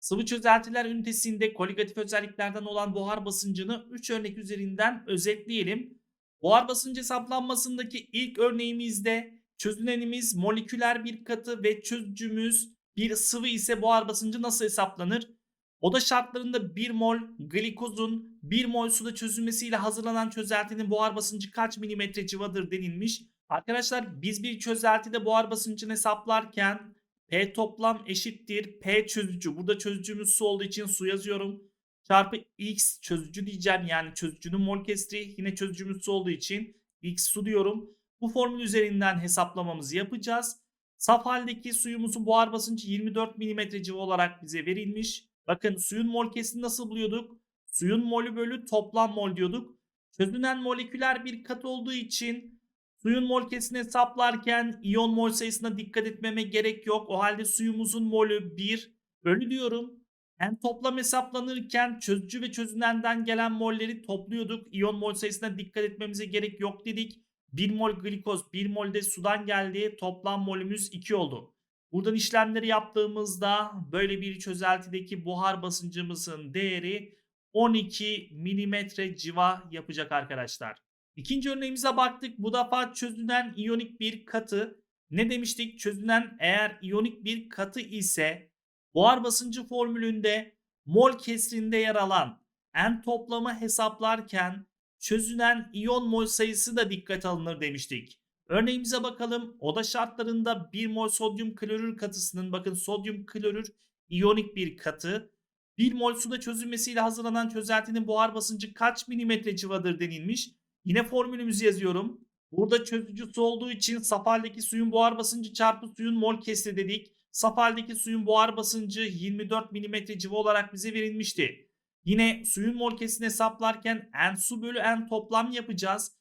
Sıvı çözeltiler ünitesinde koligatif özelliklerden olan buhar basıncını 3 örnek üzerinden özetleyelim. Buhar basıncı hesaplanmasındaki ilk örneğimizde çözünenimiz moleküler bir katı ve çözücümüz bir sıvı ise buhar basıncı nasıl hesaplanır? Oda şartlarında 1 mol glikozun 1 mol suda çözülmesiyle hazırlanan çözeltinin buhar basıncı kaç milimetre civadır denilmiş. Arkadaşlar biz bir çözeltide buhar basıncını hesaplarken P toplam eşittir P çözücü. Burada çözücümüz su olduğu için su yazıyorum. Çarpı X çözücü diyeceğim. Yani çözücünün mol kesri yine çözücümüz su olduğu için X su diyorum. Bu formül üzerinden hesaplamamızı yapacağız. Saf haldeki suyumuzun buhar basıncı 24 mm civa olarak bize verilmiş. Bakın suyun mol kesrini nasıl buluyorduk? Suyun molü bölü toplam mol diyorduk. Çözünen moleküler bir kat olduğu için suyun mol kesini hesaplarken iyon mol sayısına dikkat etmeme gerek yok. O halde suyumuzun molü 1 bölü diyorum. En toplam hesaplanırken çözücü ve çözünenden gelen molleri topluyorduk. İyon mol sayısına dikkat etmemize gerek yok dedik. 1 mol glikoz 1 mol de sudan geldi. Toplam molümüz 2 oldu. Buradan işlemleri yaptığımızda böyle bir çözeltideki buhar basıncımızın değeri 12 milimetre civa yapacak arkadaşlar. İkinci örneğimize baktık. Bu defa çözünen iyonik bir katı. Ne demiştik? Çözünen eğer iyonik bir katı ise buhar basıncı formülünde mol kesrinde yer alan en toplamı hesaplarken çözünen iyon mol sayısı da dikkat alınır demiştik. Örneğimize bakalım. Oda şartlarında 1 mol sodyum klorür katısının bakın sodyum klorür iyonik bir katı. 1 mol suda çözülmesiyle hazırlanan çözeltinin buhar basıncı kaç milimetre civadır denilmiş. Yine formülümüzü yazıyorum. Burada çözücü su olduğu için saf haldeki suyun buhar basıncı çarpı suyun mol kesri dedik. Saf haldeki suyun buhar basıncı 24 milimetre civa olarak bize verilmişti. Yine suyun mol kesini hesaplarken en su bölü en toplam yapacağız.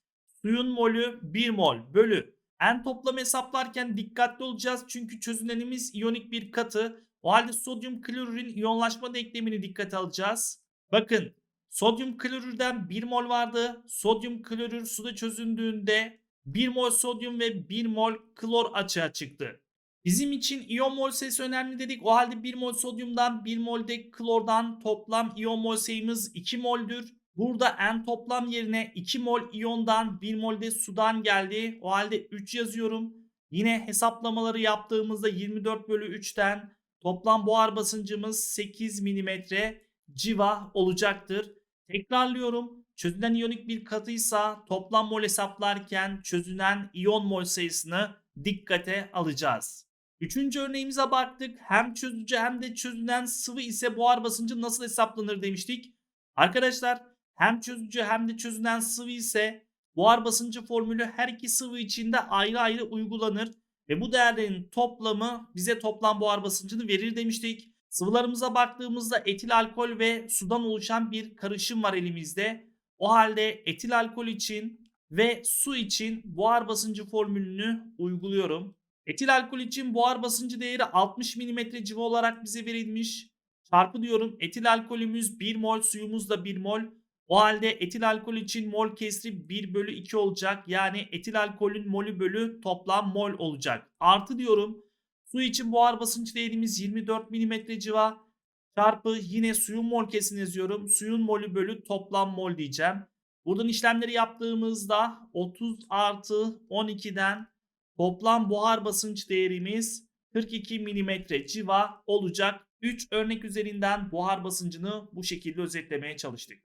Suyun molü 1 mol bölü. En toplam hesaplarken dikkatli olacağız çünkü çözünenimiz iyonik bir katı. O halde sodyum klorürün iyonlaşma denklemini dikkate alacağız. Bakın sodyum klorürden 1 mol vardı. Sodyum klorür suda çözündüğünde 1 mol sodyum ve 1 mol klor açığa çıktı. Bizim için iyon mol sayısı önemli dedik. O halde 1 mol sodyumdan 1 mol de klordan toplam iyon mol sayımız 2 moldür. Burada en toplam yerine 2 mol iyondan 1 mol de sudan geldi. O halde 3 yazıyorum. Yine hesaplamaları yaptığımızda 24 bölü 3'ten toplam buhar basıncımız 8 milimetre civa olacaktır. Tekrarlıyorum. Çözünen iyonik bir katıysa toplam mol hesaplarken çözünen iyon mol sayısını dikkate alacağız. Üçüncü örneğimize baktık. Hem çözücü hem de çözünen sıvı ise buhar basıncı nasıl hesaplanır demiştik. Arkadaşlar hem çözücü hem de çözünen sıvı ise buhar basıncı formülü her iki sıvı için de ayrı ayrı uygulanır. Ve bu değerlerin toplamı bize toplam buhar basıncını verir demiştik. Sıvılarımıza baktığımızda etil alkol ve sudan oluşan bir karışım var elimizde. O halde etil alkol için ve su için buhar basıncı formülünü uyguluyorum. Etil alkol için buhar basıncı değeri 60 mm civa olarak bize verilmiş. Çarpı diyorum etil alkolümüz 1 mol suyumuz da 1 mol. O halde etil alkol için mol kesri 1 bölü 2 olacak. Yani etil alkolün molü bölü toplam mol olacak. Artı diyorum su için buhar basıncı değerimiz 24 mm civa. Çarpı yine suyun mol kesini yazıyorum. Suyun molü bölü toplam mol diyeceğim. Buradan işlemleri yaptığımızda 30 artı 12'den toplam buhar basınç değerimiz 42 mm civa olacak. 3 örnek üzerinden buhar basıncını bu şekilde özetlemeye çalıştık.